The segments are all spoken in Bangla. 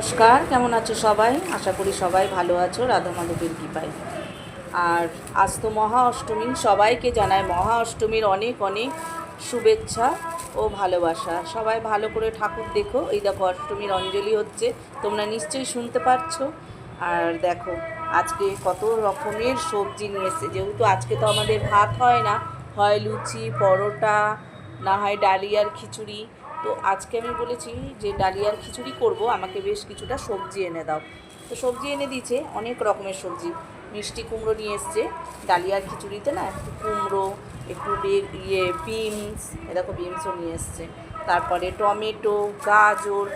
নমস্কার, কেমন আছো সবাই? আশা করি সবাই ভালো আছো, রাধা মাধবের কৃপায়। আর আজ তো মহা অষ্টমী, সবাইকে জানায় মহা অষ্টমীর অনেক অনেক শুভেচ্ছা ও ভালোবাসা। সবাই ভালো করে ঠাকুর দেখো, এই দেখো অষ্টমীর অঞ্জলি হচ্ছে, তোমরা নিশ্চয়ই শুনতে পারছ। আর দেখো, আজকে কত রকমের সবজি নিয়ে এসছে। যেহেতু আজকে তো আমাদের ভাত হয় না, হয় লুচি, পরোটা, না হয় ডালিয়ার খিচুড়ি। তো আজকে আমি বলেছি যে ডালিয়ার খিচুড়ি করব, আমাকে বেশ কিছুটা সবজি এনে দাও। তো সবজি এনে দিয়েছে, অনেক রকমের সবজি। মিষ্টি কুমড়ো নিয়ে এসছে, ডালিয়ার খিচুড়িতে না একটু কুমড়ো, একটু ইয়ে বিনস এরকম বিনসও নিয়ে এসছে। তারপরে টমেটো, গাজর,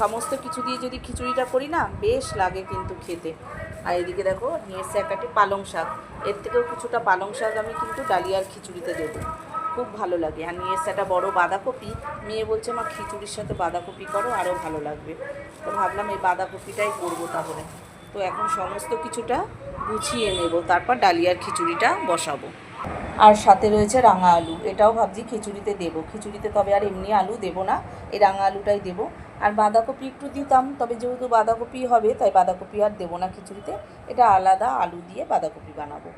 সমস্ত কিছু দিয়ে যদি খিচুড়িটা করি না, বেশ লাগে কিন্তু খেতে। আর এদিকে দেখো, নিয়ে এসছে একটি পালং শাক। এর থেকেও কিছুটা পালং শাক আমি কিন্তু ডালিয়ার খিচুড়িতে দেবো। খুব ভালো লাগে। আর নিয়ে এসছে একটা বড়ো বাঁধাকপি, মেয়ে বলছে, মা, খিচুড়ির সাথে বাঁধাকপি করো আরও ভালো লাগবে। তো ভাবলাম এই বাঁধাকপিটাই করব তাহলে। তো এখন সমস্ত কিছুটা গুছিয়ে নেব, তারপর ডালিয়ার খিচুড়িটা বসাবো। আর সাথে রয়েছে রাঙা আলু, এটাও ভাবছি খিচুড়িতে দেবো। খিচুড়িতে তবে আর এমনি আলু দেবো না, এই রাঙা আলুটাই দেবো। আর বাঁধাকপি একটু দিতাম, তবে যেহেতু বাঁধাকপি হবে, তাই বাঁধাকপি আর দেবো না খিচুড়িতে। এটা আলাদা আলু দিয়ে বাঁধাকপি বানাবো।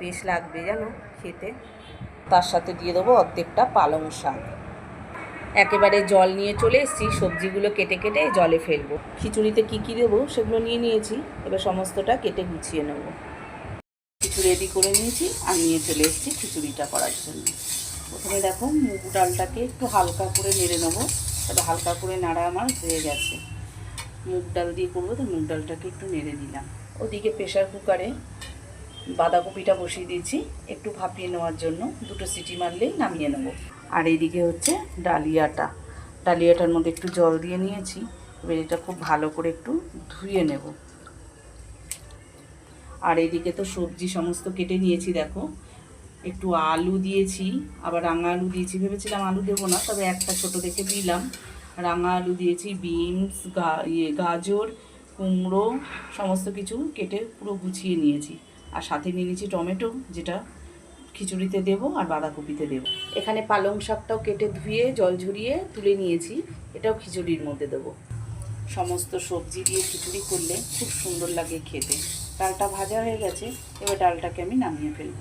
বেশ লাগবে জানো খেতে। তার সাথে দিয়ে দেবো অর্ধেকটা পালং শাক। একেবারে জল নিয়ে চলে এসেছি, সবজিগুলো কেটে কেটে জলে ফেলব। খিচুড়িতে কি কি দেবো সেগুলো নিয়ে নিয়েছি, এবার সমস্তটা কেটে গুছিয়ে নেব। কিছু রেডি করে নিয়েছি, আর নিয়ে চলে এসেছি খিচুড়িটা করার জন্য। প্রথমে দেখো মুগ ডালটাকে একটু হালকা করে নেড়ে নেব। তবে হালকা করে নাড়া আমার হয়ে গেছে। মুগ ডাল দিয়ে করব তো, মুগ ডালটাকে একটু নেড়ে দিলাম। ওদিকে প্রেশার কুকারে বাঁধাকপিটা বসিয়ে দিয়েছি। একটু ভাপিয়ে নেওয়ার জন্য দুটো সিটি মারলেই নামিয়ে নেব। আর এইদিকে হচ্ছে ডালিয়াটা। ডালিয়াটার মধ্যে একটু জল দিয়ে নিয়েছি। এবার এটা খুব ভালো করে একটু ধুয়ে নেব। আর এদিকে তো সবজি সমস্ত কেটে নিয়েছি, দেখো। একটু আলু দিয়েছি, আবার রাঙা আলু দিয়েছি। ভেবেছিলাম আলু দেবো না, তবে একটা ছোট দেখে দিলাম। রাঙা আলু দিয়েছি, বিনস, গা ইয়ে গাজর, কুমড়ো, সমস্ত কিছু কেটে পুরো গুছিয়ে নিয়েছি। আর সাথে নিয়ে নিয়েছি টমেটো, যেটা খিচুড়িতে দেবো আর বাঁধাকপিতে দেবো। এখানে পালং শাকটাও কেটে ধুয়ে, জল ঝরিয়ে তুলে নিয়েছি। এটাও খিচুড়ির মধ্যে দেবো। সমস্ত সবজি দিয়ে খিচুড়ি করলে খুব সুন্দর লাগে খেতে। ডালটা ভাজা হয়ে গেছে, এবার ডালটাকে আমি নামিয়ে ফেলব।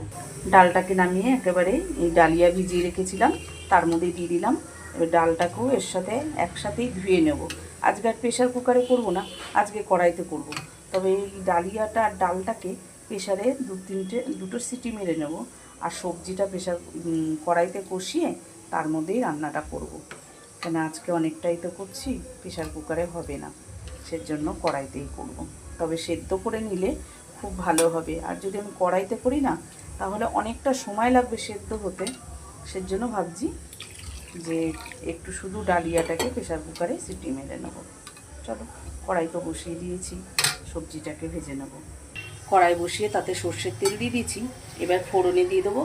ডালটাকে নামিয়ে একেবারে এই ডালিয়া ভিজিয়ে রেখেছিলাম, তার মধ্যে দিয়ে দিলাম। এবার ডালটাকেও এর সাথে একসাথেই ধুয়ে নেব। আজকে আর প্রেশার কুকারে করব না, আজকে কড়াইতে করব। তবে এই ডালিয়াটা আর ডালটাকে প্রেশারে দু তিনটে, দুটো সিটি মেরে নেব। আর সবজিটা প্রেশার কড়াইতে কষিয়ে তার মধ্যেই রান্নাটা করব। কেন আজকে অনেকটাই তো করছি, প্রেশার কুকারে হবে না। সেজন্য কড়াইতেই করব। তবে সেদ্ধ করে নিলে খুব ভালো হবে। আর যদি আমি কড়াইতে করি না, তাহলে অনেকটা সময় লাগবে সেদ্ধ হতে। সেজন্য ভাবছি যে একটু শুধু ডালিয়াটাকে প্রেশার কুকারে সিটি মেরে নেব। চলো, কড়াই তো বসিয়ে দিয়েছি, সবজিটাকে ভেজে নেব। কড়াই বসিয়ে তাতে সর্ষের তেল দিয়ে দিয়েছি। এবার ফোড়নে দিয়ে দেবো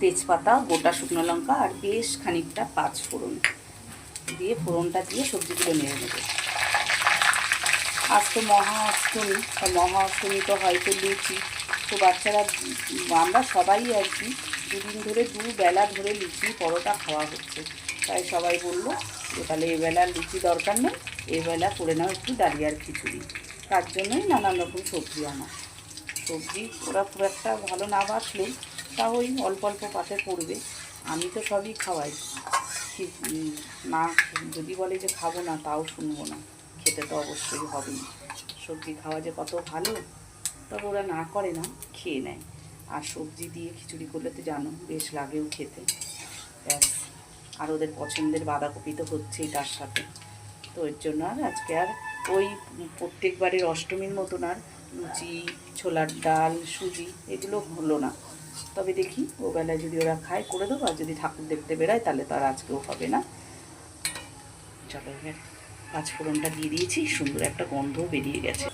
তেজপাতা, গোটা শুকনো লঙ্কা আর বেশ খানিকটা পাঁচ ফোড়ন। দিয়ে ফোড়নটা দিয়ে সবজিগুলো নেড়ে নেব। আজ তো মহা অষ্টমী, তা মহা অষ্টমী তো হয়তো লুচি। তো বাচ্চারা, আমরা সবাই আর কি দুদিন ধরে দু বেলা ধরে লুচি, পরোটা খাওয়া হচ্ছে। তাই সবাই বলল যে তাহলে এবেলা লুচি দরকার নেই, এবেলা করে নাও একটু ডালিয়ার খিচুড়ি। তার জন্যই নানান রকম সবজি আমার সবজি। ওরা খুব একটা ভালো না বাসলেও তা ওই অল্প অল্প পাতে পড়বে আমি তো সবই খাওয়াই। না, যদি বলে যে খাব না, তাও শুনব না। খেতে তো অবশ্যই হবেই। সবজি খাওয়া যে কত ভালো, তবে ওরা না করে না, খেয়ে নেয়। আর সবজি দিয়ে খিচুড়ি করলে তো জানো, বেশ লাগেও খেতে। আর ওদের পছন্দের বাঁধাকপি তো হচ্ছেই তার সাথে। তো এর জন্য আর আজকে আর ওই প্রত্যেকবারের অষ্টমীর মতন আর লুচি, ছোলার ডাল, সুজি এগুলো হলো না। তবে দেখি ও বেলায় যদি ওরা খায়, করে দেবো। আর যদি ঠাকুর দেখতে বেড়ায় তাহলে তার আজকেও হবে না। চলো এবার পাঁচফোড়নটা দিয়ে দিয়েছি, সুন্দর একটা গন্ধও বেরিয়ে গেছে।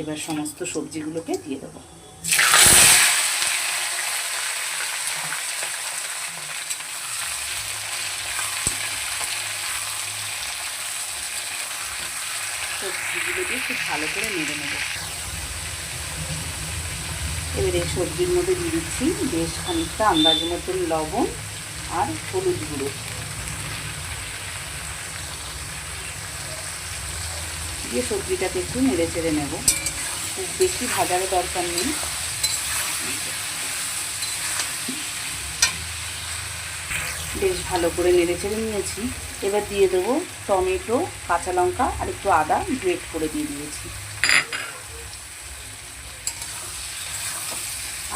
এবার সমস্ত সবজিগুলোকে দিয়ে দেবো। সবজিগুলো দিয়ে খুব ভালো করে নেড়ে নেব। এবারে সবজির মধ্যে দিয়ে দিচ্ছি বেশ খানিকটা আন্দাজ মতন লবণ আর হলুদ গুঁড়ো। দিয়ে সবজিটাকে একটু নেড়ে চেড়ে নেব। খুব বেশি ভাজারও দরকার নেই। বেশ ভালো করে নেড়ে চেড়ে নিয়েছি। এবার দিয়ে দেবো টমেটো, কাঁচা লঙ্কা আর একটু আদা গ্রেট করে দিয়ে দিয়েছি।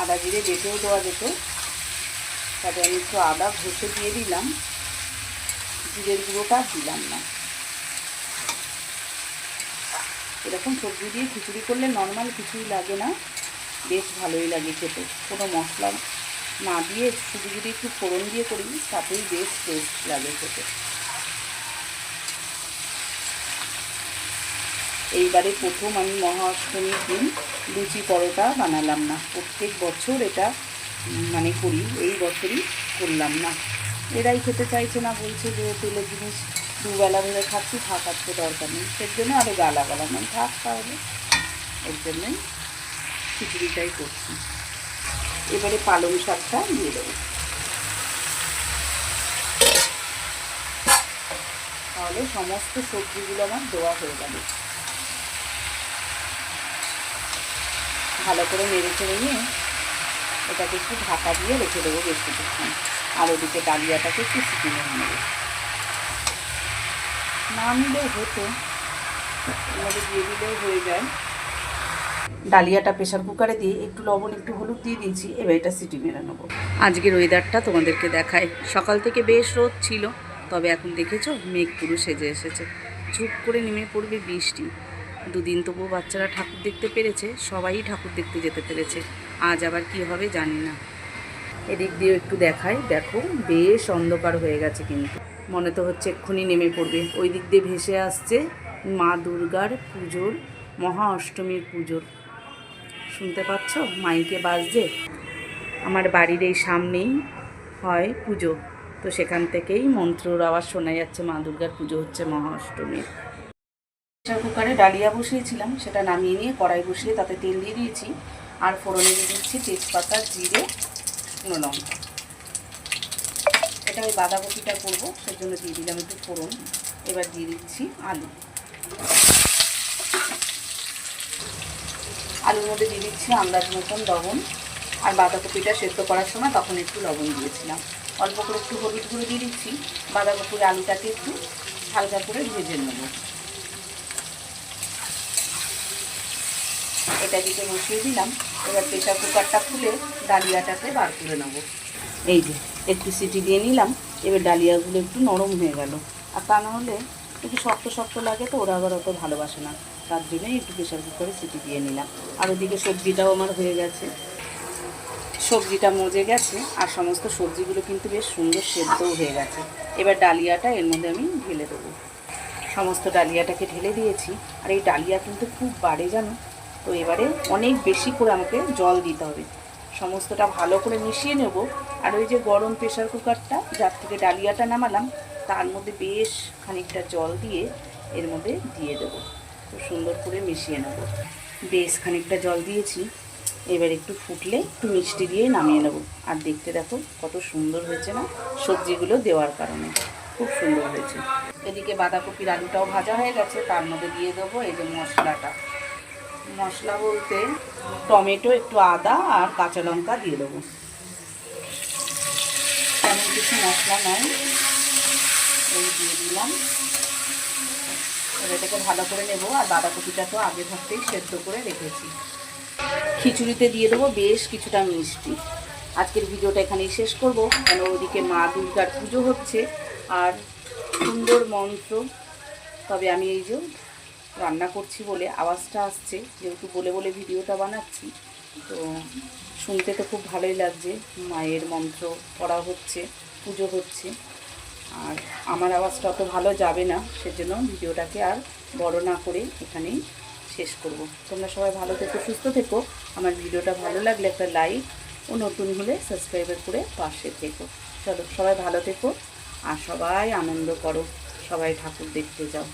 আদা জিরে বেটেও দেওয়া যেত তাতে আমি একটু আদা ঘষে দিয়ে দিলাম। জিরের গুঁড়োটা দিলাম না। এরকম সবজি দিয়ে খিচুড়ি করলে নর্মাল কিছুই লাগে না, বেশ ভালোই লাগে খেতে। কোনো মশলা না দিয়ে শুধু যদি একটু ফোড়ন দিয়ে করি, তাতেই বেশ টেস্ট লাগে খেতে। এইবারে প্রথম আমি মহা অষ্টমীর দিন লুচি পরোটা বানালাম না। প্রত্যেক বছর এটা মানে করি, এই বছরই করলাম না। এরাই খেতে চাইছে না, বলছে যে তেলের জিনিস দুবেলা ধরে খাচ্ছি, থাক, আজকে দরকার নেই। সের জন্য আরও গালা গালা মানে থাক তাহলে। এর জন্যই খিচুড়িটাই করছি। এবারে পালং শাকটা দিয়ে দেবো। তাহলে সমস্ত সবজিগুলো আমার দেওয়া হয়ে যাবে ভালো করে নেড়ে চেড়ে নিয়ে এটাকে একটু ঢাকা দিয়ে রেখে দেবো বেশ কিছুক্ষণ। আর ওদিকে ডালিয়াটাকে একটু শুকিয়ে নেব। না নিলেও হতো। মধ্যে দিয়ে দিলেও হয়ে যায়। ডালিয়াটা প্রেশার কুকারে দিয়ে একটু লবণ, একটু হলুদ দিয়ে দিয়েছি, এবার এটা সিটি মেরে নেব। আজকের ওয়েদারটা তোমাদেরকে দেখায় সকাল থেকে বেশ রোদ ছিল, তবে এখন দেখেছ মেঘ পুরো সেজে এসেছে। চুপ করে নেমে পড়বে বৃষ্টি। দুদিন তবুও বাচ্চারা ঠাকুর দেখতে পেরেছে, সবাই ঠাকুর দেখতে যেতে পেরেছে। আজ আবার কি হবে জানি না। এদিক দিয়েও একটু দেখাই, দেখো বেশ অন্ধকার হয়ে গেছে কিন্তু। মনে তো হচ্ছে এক্ষুনি নেমে পড়বে। ওই দিক দিয়ে ভেসে আসছে মা দুর্গার পুজোর মহা অষ্টমীর পুজোর। শুনতে পাচ্ছ? মাইকে বাজছে। আমার বাড়ির এই সামনেই হয় পুজো। তো সেখান থেকেই মন্ত্রর আওয়াজ শোনা যাচ্ছে, মা দুর্গার পুজো হচ্ছে মহা অষ্টমীর প্রেশার কুকারে ডালিয়া বসিয়েছিলাম, সেটা নামিয়ে নিয়ে কড়াই বসিয়ে তাতে তেল দিয়ে দিয়েছি। আর ফোড়নে দিয়ে দিচ্ছি তেজপাতা, জিরে, শুকনো লঙ্কা। এটা ওই বাঁধাকপিটা করব, সেজন্য দিয়ে দিলাম একটু ফোড়ন। এবার দিয়ে দিচ্ছি আলু। আলুর মধ্যে দিয়ে দিচ্ছি আন্দাজ মতন লবণ। আর বাঁধাকপিটা সেদ্ধ করার সময় তখন একটু লবণ দিয়েছিলাম। অল্প করে একটু হলুদ গুঁড়ো দিয়ে দিচ্ছি। বাঁধাকপির আলুটাকে একটু হালকা করে ভেজে নেব। এটা দিকে বসিয়ে দিলাম। এবার প্রেশার কুকারটা খুলে ডালিয়াটাকে বার করে নেব। এই যে, একটু সিটি দিয়ে নিলাম। এবার ডালিয়াগুলো একটু নরম হয়ে গেল। আর তা না হলে একটু শক্ত শক্ত লাগে তো, ওরা আবার অত ভালোবাসে না। তার জন্যই একটু প্রেশার কুকারে সিটি দিয়ে নিলাম। আর ওদিকে সবজিটাও আমার হয়ে গেছে। সবজিটা মজে গেছে, আর সমস্ত সবজিগুলো কিন্তু বেশ সুন্দর সেদ্ধও হয়ে গেছে। এবার ডালিয়াটা এর মধ্যে আমি ঢেলে দেবো। সমস্ত ডালিয়াটাকে ঢেলে দিয়েছি, আর এই ডালিয়া কিন্তু খুব বাড়ে জানো? তো এবারে অনেক বেশি করে আমাকে জল দিতে হবে। সমস্তটা ভালো করে মিশিয়ে নেব। আর ওই যে গরম প্রেশার কুকারটা, যার থেকে ডালিয়াটা নামালাম, তার মধ্যে বেশ খানিকটা জল দিয়ে এর মধ্যে দিয়ে দেবো। খুব সুন্দর করে মিশিয়ে নেব। বেশ খানিকটা জল দিয়েছি। এবার একটু ফুটলে একটু মিষ্টি দিয়ে নামিয়ে নেব। আর দেখতে দেখো কত সুন্দর হয়েছে না সবজিগুলো দেওয়ার কারণে। খুব সুন্দর হয়েছে। এদিকে বাঁধাকপির আলুটাও ভাজা হয়ে গেছে, তার মধ্যে দিয়ে দেবো এই যে মশলাটা। মশলা বলতে টমেটো, একটু আদা আর কাঁচা লঙ্কা দিয়ে দেবো। তেমন কিছু মশলা নয়। এই দিয়ে দিলাম। এটাকে ভালো করে নেব, আর বাঁধাকপিটা তো আগে থাকতেই সেদ্ধ করে রেখেছি। খিচুড়িতে দিয়ে দেবো বেশ কিছুটা মিষ্টি। আজকের ভিডিওটা এখানেই শেষ করব। কেন ওদিকে মা দুর্গার পুজো হচ্ছে, আর সুন্দর মন্ত্র। তবে আমি এই যে রান্না করছি বলে আওয়াজটা আসছে, যেহেতু বলে বলে ভিডিওটা বানাচ্ছি, তো শুনতে তো খুব ভালোই লাগছে। মায়ের মন্ত্র পড়া হচ্ছে, পুজো হচ্ছে। আর আমার আওয়াজটা অত ভালো যাবে না, সেজন্য ভিডিওটাকে আর বড় না করে এখানেই শেষ করব। তোমরা সবাই ভালো থেকো, সুস্থ থেকো। আমার ভিডিওটা ভালো লাগলে একটা লাইক ও নতুন হলে সাবস্ক্রাইবার করে পাশে থেকো। চলো, সবাই ভালো থেকো আর সবাই আনন্দ করো। সবাই ঠাকুর দেখতে যাও।